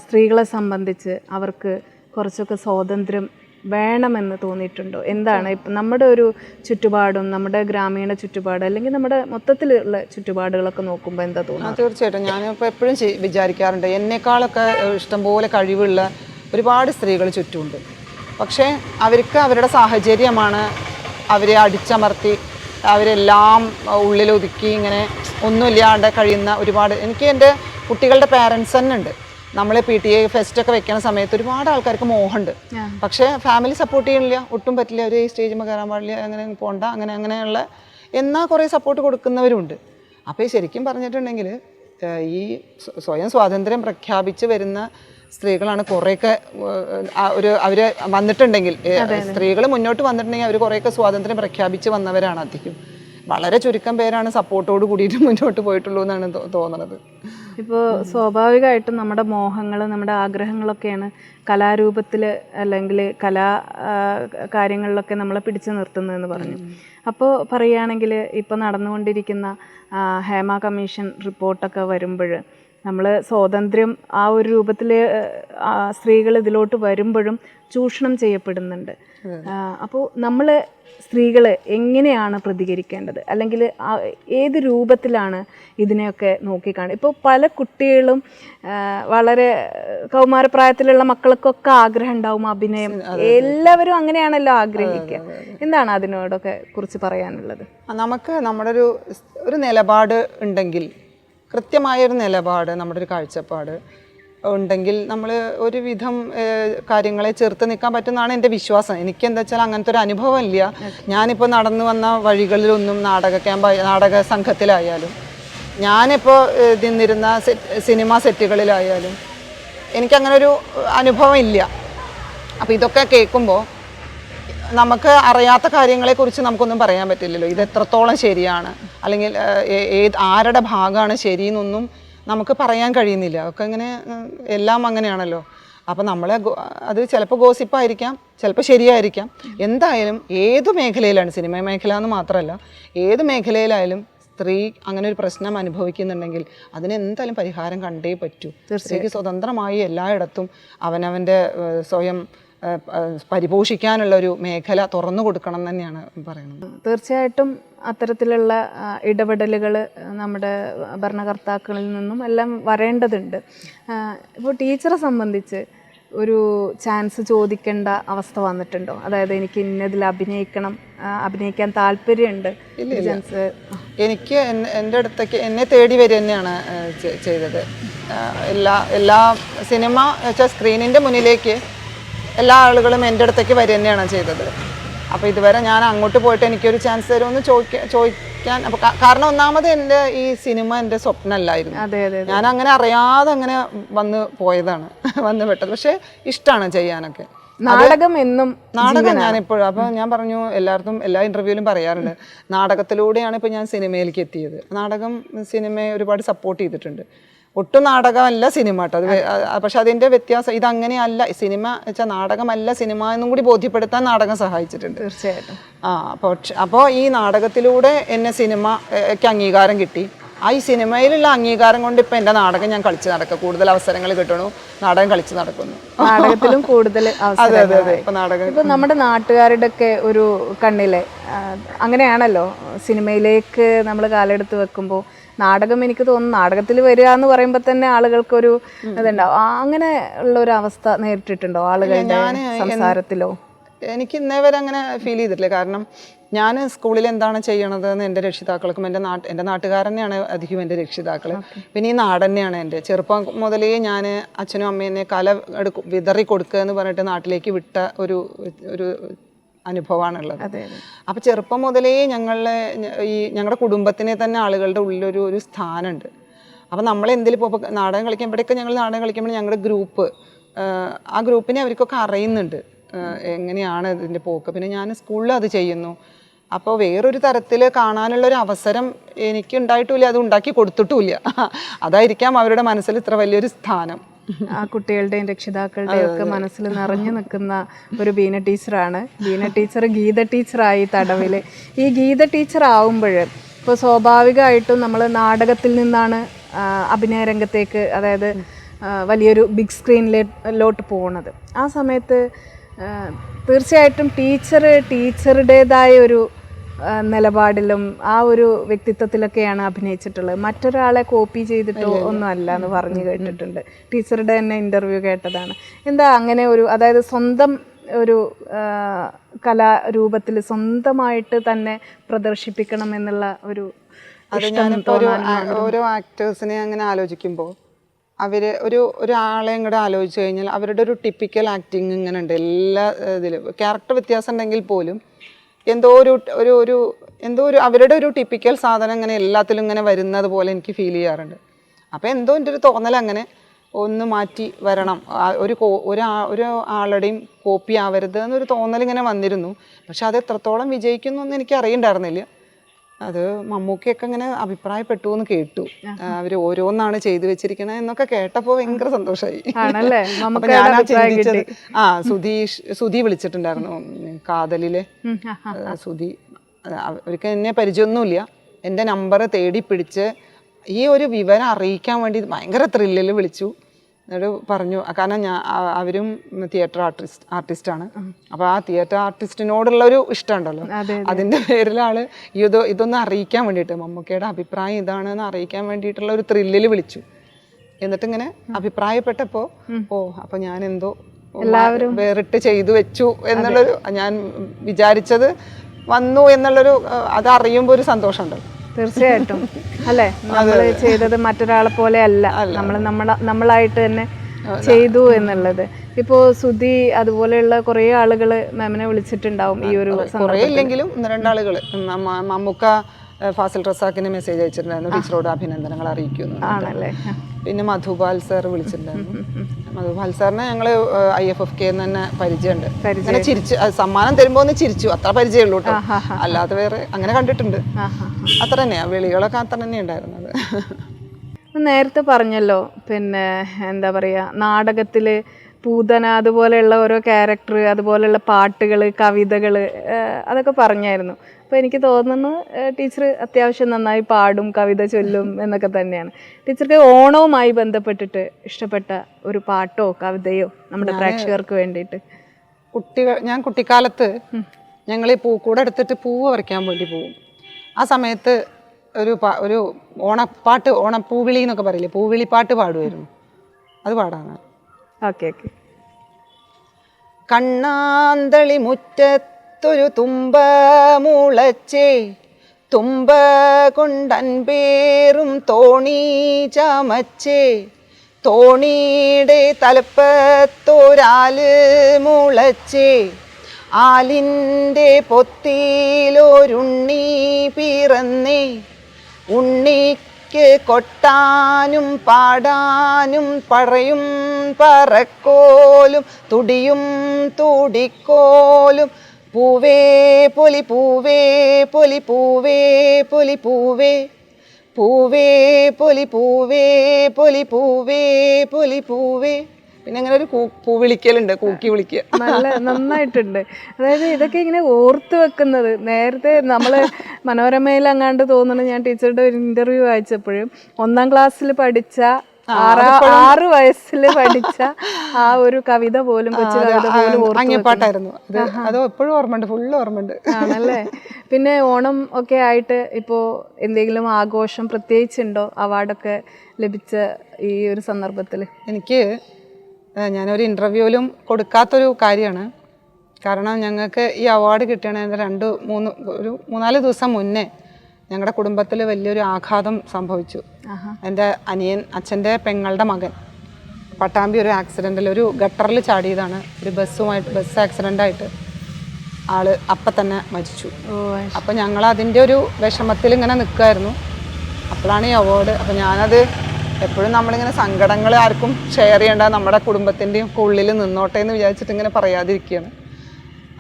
സ്ത്രീകളെ സംബന്ധിച്ച് അവർക്ക് കുറച്ചൊക്കെ സ്വാതന്ത്ര്യം വേണമെന്ന് തോന്നിയിട്ടുണ്ടോ? എന്താണ് ഇപ്പം നമ്മുടെ ഒരു ചുറ്റുപാടും നമ്മുടെ ഗ്രാമീണ ചുറ്റുപാട് അല്ലെങ്കിൽ നമ്മുടെ മൊത്തത്തിലുള്ള ചുറ്റുപാടുകളൊക്കെ നോക്കുമ്പോൾ എന്താ തോന്നുന്നത്? തീർച്ചയായിട്ടും. ഞാനിപ്പോൾ എപ്പോഴും വിചാരിക്കാറുണ്ട്. എന്നെക്കാളൊക്കെ ഇഷ്ടംപോലെ കഴിവുള്ള ഒരുപാട് സ്ത്രീകൾ ചുറ്റുമുണ്ട്. പക്ഷേ അവർക്ക് അവരുടെ സാഹചര്യമാണ് അവരെ അടിച്ചമർത്തി അവരെല്ലാം ഉള്ളിലൊതുക്കി ഇങ്ങനെ ഒന്നുമില്ലാണ്ട് കഴിയുന്ന ഒരുപാട് എനിക്ക് എന്റെ കുട്ടികളുടെ പാരൻസ് തന്നെ ഉണ്ട്. നമ്മൾ പി ടി എ ഫെസ്റ്റ് ഒക്കെ വെക്കുന്ന സമയത്ത് ഒരുപാട് ആൾക്കാർക്ക് മോഹമുണ്ട്. പക്ഷേ ഫാമിലി സപ്പോർട്ട് ചെയ്യണില്ല. ഒട്ടും പറ്റില്ല. ഒരു സ്റ്റേജിൽ കയറാൻ പാടില്ല. അങ്ങനെ പോകണ്ട അങ്ങനെ അങ്ങനെയുള്ള എന്നാൽ കുറേ സപ്പോർട്ട് കൊടുക്കുന്നവരുണ്ട്. അപ്പോൾ ശരിക്കും പറഞ്ഞിട്ടുണ്ടെങ്കിൽ ഈ സ്വയം സ്വാതന്ത്ര്യം പ്രഖ്യാപിച്ച് വരുന്ന സ്ത്രീകളാണ് കുറേയൊക്കെ ഒരു അവർ വന്നിട്ടുണ്ടെങ്കിൽ സ്ത്രീകൾ മുന്നോട്ട് വന്നിട്ടുണ്ടെങ്കിൽ അവർ കുറേയൊക്കെ സ്വാതന്ത്ര്യം പ്രഖ്യാപിച്ച് വന്നവരാണ് അധികം വളരെ ചുരുക്കം പേരാണ് സപ്പോർട്ടോട് കൂടിയിട്ട് മുന്നോട്ട് പോയിട്ടുള്ളൂ എന്നാണ് തോന്നുന്നത് ഇപ്പോൾ സ്വാഭാവികമായിട്ടും നമ്മുടെ മോഹങ്ങൾ നമ്മുടെ ആഗ്രഹങ്ങളൊക്കെയാണ് കലാരൂപത്തിൽ അല്ലെങ്കിൽ കലാ കാര്യങ്ങളിലൊക്കെ നമ്മളെ പിടിച്ചു നിർത്തുന്നതെന്ന് പറഞ്ഞു. അപ്പോൾ പറയുകയാണെങ്കിൽ ഇപ്പോൾ നടന്നുകൊണ്ടിരിക്കുന്ന ഹേമ കമ്മീഷൻ റിപ്പോർട്ടൊക്കെ വരുമ്പോൾ നമ്മൾ സ്വാതന്ത്ര്യം ആ ഒരു രൂപത്തിൽ സ്ത്രീകൾ ഇതിലോട്ട് വരുമ്പോഴും ചൂഷണം ചെയ്യപ്പെടുന്നുണ്ട്. അപ്പോൾ നമ്മൾ സ്ത്രീകൾ എങ്ങനെയാണ് പ്രതികരിക്കേണ്ടത്? അല്ലെങ്കിൽ ഏത് രൂപത്തിലാണ് ഇതിനെയൊക്കെ നോക്കിക്കാണുക ഇപ്പോൾ പല കുട്ടികളും വളരെ കൗമാരപ്രായത്തിലുള്ള മക്കൾക്കൊക്കെ ആഗ്രഹം ഉണ്ടാവും അഭിനയം എല്ലാവരും അങ്ങനെയാണല്ലോ ആഗ്രഹിക്കുക എന്താണ് അതിനോടൊക്കെ കുറിച്ച് പറയാനുള്ളത്? നമുക്ക് നമ്മുടെ ഒരു ഒരു നിലപാട് ഉണ്ടെങ്കിൽ കൃത്യമായൊരു നിലപാട് നമ്മുടെ ഒരു കാഴ്ചപ്പാട് ഉണ്ടെങ്കിൽ നമ്മൾ ഒരുവിധം കാര്യങ്ങളെ ചെറുത്ത് നിൽക്കാൻ പറ്റുന്നതാണ് എന്റെ വിശ്വാസം. എനിക്ക് എന്താ വെച്ചാൽ അങ്ങനത്തെ ഒരു അനുഭവം ഇല്ല ഞാനിപ്പോൾ നടന്നു വന്ന വഴികളിലൊന്നും നാടക ക്യാമ്പ് നാടക സംഘത്തിലായാലും ഞാനിപ്പോൾ നിന്നിരുന്ന സിനിമാ സെറ്റുകളിലായാലും എനിക്കങ്ങനൊരു അനുഭവം ഇല്ല അപ്പോൾ ഇതൊക്കെ കേൾക്കുമ്പോൾ നമുക്ക് അറിയാത്ത കാര്യങ്ങളെ കുറിച്ച് നമുക്കൊന്നും പറയാൻ പറ്റില്ലല്ലോ. ഇത് എത്രത്തോളം ശരിയാണ്? അല്ലെങ്കിൽ ഏത് ആരുടെ ഭാഗമാണ് ശരിയെന്നൊന്നും നമുക്ക് പറയാൻ കഴിയുന്നില്ല. ഒക്കെ ഇങ്ങനെ എല്ലാം അങ്ങനെയാണല്ലോ. അപ്പം നമ്മളെ അത് ചിലപ്പോൾ ഗോസിപ്പായിരിക്കാം ചിലപ്പോൾ ശരിയായിരിക്കാം. എന്തായാലും ഏത് മേഖലയിലാണ് സിനിമ മേഖല എന്ന് മാത്രമല്ല ഏത് മേഖലയിലായാലും സ്ത്രീ അങ്ങനെ ഒരു പ്രശ്നം അനുഭവിക്കുന്നുണ്ടെങ്കിൽ അതിന് എന്തായാലും പരിഹാരം കണ്ടേ പറ്റൂ. സ്ത്രീക്ക് സ്വതന്ത്രമായി എല്ലായിടത്തും അവനവന്റെ സ്വയം ഏഹ്, ഏഹ്, പരിപോഷിക്കാനുള്ള ഒരു മേഖല തുറന്നു കൊടുക്കണം തന്നെയാണ് പറയുന്നത്. തീർച്ചയായിട്ടും അത്തരത്തിലുള്ള ഇടപെടലുകൾ നമ്മുടെ ഭരണകർത്താക്കളിൽ നിന്നും എല്ലാം വരേണ്ടതുണ്ട്. ഇപ്പോൾ ടീച്ചറെ സംബന്ധിച്ച് ഒരു ചാൻസ് ചോദിക്കേണ്ട അവസ്ഥ വന്നിട്ടുണ്ടോ? അതായത് എനിക്ക് ഇന്നതിൽ അഭിനയിക്കണം അഭിനയിക്കാൻ താല്പര്യമുണ്ട് ചാൻസ്. എനിക്ക് എന്റെ അടുത്തേക്ക് എന്നെ തേടി വരിക തന്നെയാണ് ചെയ്തത്. എല്ലാ എല്ലാ സിനിമ വെച്ചാൽ സ്ക്രീനിന്റെ മുന്നിലേക്ക് എല്ലാ ആളുകളും എന്റെ അടുത്തേക്ക് വരിക തന്നെയാണ് ചെയ്തത്. അപ്പോൾ ഇതുവരെ ഞാൻ അങ്ങോട്ട് പോയിട്ട് എനിക്കൊരു ചാൻസ് തരുമെന്ന് ചോദിക്കാൻ ചോദിക്കാൻ അപ്പോൾ കാരണം ഒന്നാമത് എന്റെ ഈ സിനിമ എന്റെ സ്വപ്നമല്ലായിരുന്നു. അതെ അതെ ഞാൻ അങ്ങനെ അറിയാതെ അങ്ങനെ വന്ന് പോയതാണ് വന്ന് പെട്ടത് പക്ഷേ ഇഷ്ടമാണ് ചെയ്യാനൊക്കെ. നാടകം എന്നും നാടകം ഞാൻ എപ്പോഴും അപ്പൊ ഞാൻ പറഞ്ഞു എല്ലാവർക്കും എല്ലാ ഇന്റർവ്യൂവിലും പറയാറുണ്ട്. നാടകത്തിലൂടെയാണ് ഇപ്പൊ ഞാൻ സിനിമയിലേക്ക് എത്തിയത്. നാടകം സിനിമയെ ഒരുപാട് സപ്പോർട്ട് ചെയ്തിട്ടുണ്ട്. ഒട്ടും നാടകമല്ല സിനിമ കേട്ടോ. അത് പക്ഷെ അതിന്റെ വ്യത്യാസം ഇതങ്ങനെയല്ല. സിനിമ വെച്ചാൽ നാടകമല്ല സിനിമ എന്നും കൂടി ബോധ്യപ്പെടുത്താൻ നാടകം സഹായിച്ചിട്ടുണ്ട്. തീർച്ചയായിട്ടും. ആ അപ്പോൾ അപ്പോൾ ഈ നാടകത്തിലൂടെ എന്നെ സിനിമയ്ക്ക് അംഗീകാരം കിട്ടി. ആ ഈ സിനിമയിലുള്ള അംഗീകാരം കൊണ്ട് ഇപ്പം എന്റെ നാടകം ഞാൻ കളിച്ച് നടക്കുക. കൂടുതൽ അവസരങ്ങൾ കിട്ടണു. നാടകം കളിച്ച് നടക്കുന്നു. നാടകത്തിലും കൂടുതൽ അതെ അതെ അതെ. ഇപ്പം നാടകം ഇപ്പൊ നമ്മുടെ നാട്ടുകാരുടെ ഒക്കെ ഒരു കണ്ണിലെ അങ്ങനെയാണല്ലോ. സിനിമയിലേക്ക് നമ്മൾ കാലെടുത്ത് വെക്കുമ്പോൾ നാടകം എനിക്ക് തോന്നുന്നു നാടകത്തിൽ വരിക എന്ന് പറയുമ്പോൾ തന്നെ ആളുകൾക്കൊരു ഇതുണ്ടാവും. അങ്ങനെ ഉള്ള ഒരു അവസ്ഥ നേരിട്ടിട്ടുണ്ടോ ആളുകളുടെ സംസാരത്തിലോ? എനിക്ക് ഇന്നേ വരെ അങ്ങനെ ഫീൽ ചെയ്തിട്ടില്ല. കാരണം ഞാൻ സ്കൂളിൽ എന്താണ് ചെയ്യണത് എന്ന് എന്റെ രക്ഷിതാക്കൾക്കും എന്റെ നാട്ട് എന്റെ നാട്ടുകാർ തന്നെയാണ് അധികം എന്റെ രക്ഷിതാക്കൾ പിന്നെ ഈ നാട് തന്നെയാണ് എന്റെ. ചെറുപ്പം മുതലേ ഞാൻ അച്ഛനും അമ്മേനെ കല എടുക്കും വിതറി കൊടുക്കുക എന്ന് പറഞ്ഞിട്ട് നാട്ടിലേക്ക് വിട്ട ഒരു ഒരു അനുഭവമാണുള്ളത് അപ്പോൾ ചെറുപ്പം മുതലേ ഞങ്ങളെ ഈ ഞങ്ങളുടെ കുടുംബത്തിനെ തന്നെ ആളുകളുടെ ഉള്ളിലൊരു ഒരു സ്ഥാനമുണ്ട് അപ്പോൾ നമ്മൾ എന്തിൽ ഇപ്പോൾ നാടകം കളിക്കാൻ ഇവിടെയൊക്കെ ഞങ്ങൾ നാടകം കളിക്കുമ്പോൾ ഞങ്ങളുടെ ഗ്രൂപ്പ് ആ ഗ്രൂപ്പിനെ അവർക്കൊക്കെ അറിയുന്നുണ്ട്. എങ്ങനെയാണ് ഇതിന്റെ പോക്ക്? പിന്നെ ഞാൻ സ്കൂളിൽ അത് ചെയ്യുന്നു. അപ്പോൾ വേറൊരു തരത്തിൽ കാണാനുള്ളൊരു അവസരം എനിക്ക് ഉണ്ടായിട്ടുമില്ല അത് ഉണ്ടാക്കി കൊടുത്തിട്ടുമില്ല അതായിരിക്കാം അവരുടെ മനസ്സിൽ ഇത്ര വലിയൊരു സ്ഥാനം. ആ കുട്ടികളുടെയും രക്ഷിതാക്കളുടെയും ഒക്കെ മനസ്സിൽ നിറഞ്ഞു നിൽക്കുന്ന ഒരു ബീന ടീച്ചറാണ്. ബീന ടീച്ചർ ഗീത ടീച്ചറായി തടവിൽ ഈ ഗീത ടീച്ചർ ആവുമ്പോൾ ഇപ്പോൾ സ്വാഭാവികമായിട്ടും നമ്മൾ നാടകത്തിൽ നിന്നാണ് അഭിനയ രംഗത്തേക്ക് അതായത് വലിയൊരു ബിഗ് സ്ക്രീനിലോട്ട് പോകുന്നത് ആ സമയത്ത് തീർച്ചയായിട്ടും ടീച്ചർ ടീച്ചറുടേതായ ഒരു നിലപാടിലും ആ ഒരു വ്യക്തിത്വത്തിലൊക്കെയാണ് അഭിനയിച്ചിട്ടുള്ളത്. മറ്റൊരാളെ കോപ്പി ചെയ്തിട്ടോ ഒന്നും അല്ല എന്ന് പറഞ്ഞു കേട്ടിട്ടുണ്ട്. ടീച്ചറുടെ തന്നെ ഇന്റർവ്യൂ കേട്ടതാണ്. എന്താ അങ്ങനെ ഒരു അതായത് സ്വന്തം ഒരു കലാരൂപത്തിൽ സ്വന്തമായിട്ട് തന്നെ പ്രദർശിപ്പിക്കണം എന്നുള്ള ഒരു അത് ഞാനിപ്പോൾ ഒരു ഓരോ ആക്ടേഴ്സിനെ അങ്ങനെ ആലോചിക്കുമ്പോൾ അവർ ഒരു ഒരാളെ ഇങ്ങോട്ട് ആലോചിച്ച് കഴിഞ്ഞാൽ അവരുടെ ഒരു ടിപ്പിക്കൽ ആക്ടിങ് ഇങ്ങനെ ഉണ്ട്. എല്ലാ ഇതിലും. ക്യാരക്ടർ വ്യത്യാസം ഉണ്ടെങ്കിൽ പോലും എന്തോ ഒരു ഒരു ഒരു എന്തോ ഒരു അവരുടെ ഒരു ടിപ്പിക്കൽ സാധനം ഇങ്ങനെ എല്ലാത്തിലും ഇങ്ങനെ വരുന്നത് പോലെ എനിക്ക് ഫീൽ ചെയ്യാറുണ്ട്. അപ്പോൾ എന്തോ എന്റെ ഒരു തോന്നൽ അങ്ങനെ ഒന്ന് മാറ്റി വരണം. ഒരു കോ ഒരു ഒരു ആളുടെയും കോപ്പി ആവരുത് എന്നൊരു തോന്നൽ ഇങ്ങനെ വന്നിരുന്നു. പക്ഷെ അത് എത്രത്തോളം വിജയിക്കുന്നു എന്ന് എനിക്ക് അറിയണ്ടായിരുന്നില്ല. അത് മമ്മൂക്കയൊക്കെ ഇങ്ങനെ അഭിപ്രായപ്പെട്ടു എന്ന് കേട്ടു അവർ ഓരോന്നാണ് ചെയ്തു വെച്ചിരിക്കണത് എന്നൊക്കെ കേട്ടപ്പോൾ ഭയങ്കര സന്തോഷമായി ചിന്തിച്ചത്. ആ സുധീഷ് സുധി വിളിച്ചിട്ടുണ്ടായിരുന്നു കാതലിലെ. സുധി അവർക്ക് എന്നെ പരിചയമൊന്നുമില്ല. എന്റെ നമ്പർ തേടി പിടിച്ച് ഈ ഒരു വിവരം അറിയിക്കാൻ വേണ്ടി ഭയങ്കര ത്രില്ലിൽ വിളിച്ചു. എന്നിട്ട് പറഞ്ഞു കാരണം ഞാൻ അവരും തിയേറ്റർ ആർട്ടിസ്റ്റ് ആർട്ടിസ്റ്റാണ്. അപ്പോൾ ആ തിയേറ്റർ ആർട്ടിസ്റ്റിനോടുള്ള ഒരു ഇഷ്ടമുണ്ടല്ലോ അതിന്റെ പേരിലാണ് ഇത് ഇതൊന്ന് അറിയിക്കാൻ വേണ്ടിയിട്ട് മമ്മൂക്കയുടെ അഭിപ്രായം ഇതാണെന്ന് അറിയിക്കാൻ വേണ്ടിയിട്ടുള്ള ഒരു ത്രില്ലിൽ വിളിച്ചു. എന്നിട്ട് ഇങ്ങനെ അഭിപ്രായപ്പെട്ടപ്പോൾ ഓ അപ്പോൾ ഞാൻ എന്തോ എല്ലാവരും വേറിട്ട് ചെയ്തു വെച്ചു എന്നുള്ളൊരു ഞാൻ വിചാരിച്ചത് വന്നു എന്നുള്ളൊരു അത് അറിയുമ്പോൾ ഒരു സന്തോഷമുണ്ട് തീർച്ചയായിട്ടും. അല്ലെ? നമ്മൾ ചെയ്തത് മറ്റൊരാളെ പോലെ അല്ല നമ്മൾ നമ്മളെ നമ്മളായിട്ട് തന്നെ ചെയ്തു എന്നുള്ളത്. ഇപ്പോ സുധി അതുപോലെയുള്ള കുറെ ആളുകൾ മാമിനെ വിളിച്ചിട്ടുണ്ടാവും ഈ ഒരു കുറേ ഇല്ലെങ്കിലും ഒന്ന് രണ്ടാളുകൾ മമ്മൂക്ക ഫാസിൽ റസാഖിന് മെസ്സേജ് അയച്ചിട്ടുണ്ടായിരുന്നു. ടീച്ചറോട് അഭിനന്ദനങ്ങൾ അറിയിക്കുന്നു ആണല്ലേ. പിന്നെ മധുപാൽ സാർ വിളിച്ചിട്ടുണ്ടായിരുന്നു. മധുപാൽ സാറിനെ ഞങ്ങൾ ഐ എഫ് എഫ് കെ തന്നെ പരിചയമുണ്ട്. അങ്ങനെ ചിരിച്ചു സമ്മാനം തരുമ്പോൾ ഒന്ന് ചിരിച്ചു. അത്ര പരിചയമുള്ളൂ കേട്ടോ അല്ലാതെ വേറെ അങ്ങനെ കണ്ടിട്ടുണ്ട്. അത്ര തന്നെയാ. വിളികളൊക്കെ അത്ര തന്നെ ഉണ്ടായിരുന്നത്. നേരത്തെ പറഞ്ഞല്ലോ പിന്നെ എന്താ പറയാ നാടകത്തിൽ പൂതന അതുപോലെയുള്ള ഓരോ ക്യാരക്ടർ അതുപോലെയുള്ള പാട്ടുകൾ കവിതകൾ അതൊക്കെ പറഞ്ഞായിരുന്നു. അപ്പോൾ എനിക്ക് തോന്നുന്നു ടീച്ചർ അത്യാവശ്യം നന്നായി പാടും കവിത ചൊല്ലും എന്നൊക്കെ തന്നെയാണ്. ടീച്ചർക്ക് ഓണവുമായി ബന്ധപ്പെട്ടിട്ട് ഇഷ്ടപ്പെട്ട ഒരു പാട്ടോ കവിതയോ നമ്മുടെ പ്രേക്ഷകർക്ക് വേണ്ടിയിട്ട്? കുട്ടികൾ ഞാൻ കുട്ടിക്കാലത്ത് ഞങ്ങൾ ഈ പൂക്കൂടെ എടുത്തിട്ട് പൂവ് പറിക്കാൻ വേണ്ടി പോവും. ആ സമയത്ത് ഒരു പാ ഒരു ഓണപ്പാട്ട് ഓണപ്പൂവിളി എന്നൊക്കെ പറയില്ലേ? പൂവിളി പാട്ട് പാടുമായിരുന്നു അത് പാടാണ് ഓക്കെ ഓക്കെ. കണ്ണാന്തളി മുറ്റത്തൊരു തുമ്പ മുളച്ചേ തുമ്പ കൊണ്ടൻപേറും തോണി ചമച്ചേ തോണിയുടെ തലപ്പത്തൊരാൽ മുളച്ചേ ആലിന്റെ പൊത്തിയിലൊരുണ്ണി പിറന്നേ ഉണ്ണിക്ക് കൊട്ടാനും പാടാനും പറയും പറക്കോലും തുടിയും തുടിക്കോലും. പൂവേ പൊലി പൂവേ പൊലി പൂവേ പൊലി പൂവേ. പൂവേ പൊലി പൂവേ പൊലി പൂവേ പൊലി പൂവേ. പിന്നെ അങ്ങനെ ഒരു പൂ വിളിക്കലുണ്ട് കൂക്കി വിളിക്കുക. നല്ല നന്നായിട്ടുണ്ട്. അതായത് ഇതൊക്കെ ഇങ്ങനെ ഓർത്ത് വെക്കുന്നത്. നേരത്തെ നമ്മൾ മനോരമയിൽ അങ്ങാണ്ട് തോന്നുന്നു ഞാൻ ടീച്ചറുടെ ഒരു ഇന്റർവ്യൂ വായിച്ചപ്പോഴും ഒന്നാം ക്ലാസ്സിൽ പഠിച്ച ആറാ വയസ്സിൽ പഠിച്ച ആ ഒരു കവിത പോലും കൊച്ചു കവിത പോലും ഓർത്ത് അങ്ങിയപ്പാട്ടായിരുന്നു. അത് എപ്പോഴും ഓർമ്മയുണ്ട് ഫുള്ള് ഓർമ്മയുണ്ട്. ആണല്ലേ? പിന്നെ ഓണം ഒക്കെ ആയിട്ട് ഇപ്പോൾ എന്തെങ്കിലും ആഘോഷം പ്രത്യേകിച്ചുണ്ടോ? അവാർഡൊക്കെ ലഭിച്ച ഈ ഒരു സന്ദർഭത്തിൽ എനിക്ക് ഞാനൊരു ഇന്റർവ്യൂവിലും കൊടുക്കാത്തൊരു കാര്യമാണ്. കാരണം ഞങ്ങൾക്ക് ഈ അവാർഡ് കിട്ടണതിന്റെ രണ്ട് മൂന്ന് ഒരു മൂന്നാൽ ദിവസം മുന്നേ ഞങ്ങളുടെ കുടുംബത്തിൽ വലിയൊരു ആഘാതം സംഭവിച്ചു. എന്റെ അനിയൻ അച്ഛന്റെ പെങ്ങളുടെ മകൻ പട്ടാമ്പി ഒരു ആക്സിഡന്റിൽ ഒരു ഗട്ടറിൽ ചാടിയതാണ്. ഒരു ബസ്സുമായിട്ട് ബസ് ആക്സിഡന്റായിട്ട് ആൾ അപ്പം തന്നെ മരിച്ചു. അപ്പം അപ്പോൾ ഞങ്ങൾ അതിന്റെ ഒരു വിഷമത്തിൽ ഇങ്ങനെ നിൽക്കുമായിരുന്നു അപ്പോഴാണ് ഈ അവാർഡ് അപ്പോൾ ഞാനത് എപ്പോഴും നമ്മളിങ്ങനെ സങ്കടങ്ങൾ ആർക്കും ഷെയർ ചെയ്യേണ്ട നമ്മുടെ കുടുംബത്തിന്റെയും ഉള്ളിൽ നിന്നോട്ടെ എന്ന് വിചാരിച്ചിട്ട് ഇങ്ങനെ പറയാതിരിക്കുകയാണ്.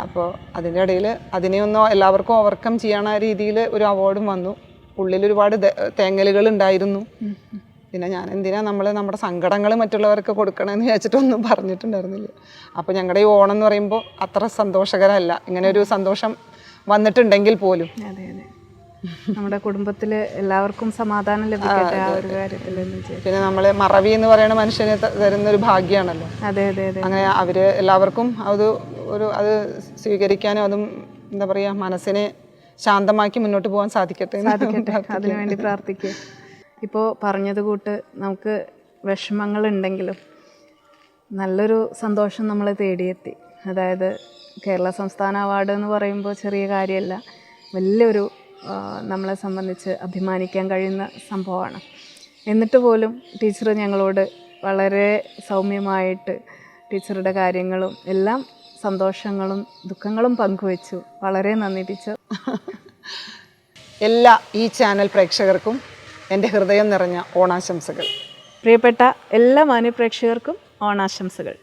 അപ്പോൾ അതിന്റെ ഇടയിൽ അതിനെ ഒന്ന് എല്ലാവർക്കും ഓവർകം ചെയ്യണ രീതിയിൽ ഒരു അവാർഡും വന്നു. ഉള്ളിൽ ഒരുപാട് തേങ്ങലുകൾ ഉണ്ടായിരുന്നു. പിന്നെ ഞാൻ എന്തിനാ നമ്മൾ നമ്മുടെ സങ്കടങ്ങൾ മറ്റുള്ളവർക്ക് കൊടുക്കണമെന്ന് വിചാരിച്ചിട്ടൊന്നും പറഞ്ഞിട്ടുണ്ടായിരുന്നില്ല. അപ്പോൾ ഞങ്ങളുടെ ഈ ഓണം എന്ന് പറയുമ്പോൾ അത്ര സന്തോഷകരമല്ല. ഇങ്ങനെ ഒരു സന്തോഷം വന്നിട്ടുണ്ടെങ്കിൽ പോലും. അതെ അതെ. നമ്മുടെ കുടുംബത്തിൽ എല്ലാവർക്കും സമാധാനം ലഭിക്കട്ടെ ആ ഒരു കാര്യത്തിൽ പിന്നെ നമ്മൾ മറവി എന്ന് പറയുന്ന മനുഷ്യനെ തരുന്ന ഒരു ഭാഗ്യമാണല്ലോ. അതെ അതെ അതെ. അങ്ങനെ അവർ എല്ലാവർക്കും അത് ഒരു അത് സ്വീകരിക്കാനും അതും എന്താ പറയാ മനസ്സിനെ ശാന്തമാക്കി മുന്നോട്ട് പോകാൻ സാധിക്കട്ടെ അതിനുവേണ്ടി പ്രാർത്ഥിക്കുക. ഇപ്പോൾ പറഞ്ഞത് കൂട്ട് നമുക്ക് വിഷമങ്ങൾ ഉണ്ടെങ്കിലും നല്ലൊരു സന്തോഷം നമ്മൾ തേടിയെത്തി. അതായത് കേരള സംസ്ഥാന അവാർഡ് എന്ന് പറയുമ്പോൾ ചെറിയ കാര്യമല്ല വലിയൊരു നമ്മളെ സംബന്ധിച്ച് അഭിമാനിക്കാൻ കഴിയുന്ന സംഭവമാണ്. എന്നിട്ട് പോലും ടീച്ചർ ഞങ്ങളോട് വളരെ സൗമ്യമായിട്ട് ടീച്ചറുടെ കാര്യങ്ങളും എല്ലാം സന്തോഷങ്ങളും ദുഃഖങ്ങളും പങ്കുവച്ചു. വളരെ നന്ദി ടീച്ചർ. എല്ലാ ഈ ചാനൽ പ്രേക്ഷകർക്കും എന്റെ ഹൃദയം നിറഞ്ഞ ഓണാശംസകൾ. പ്രിയപ്പെട്ട എല്ലാ മാന്യപ്രേക്ഷകർക്കും ഓണാശംസകൾ.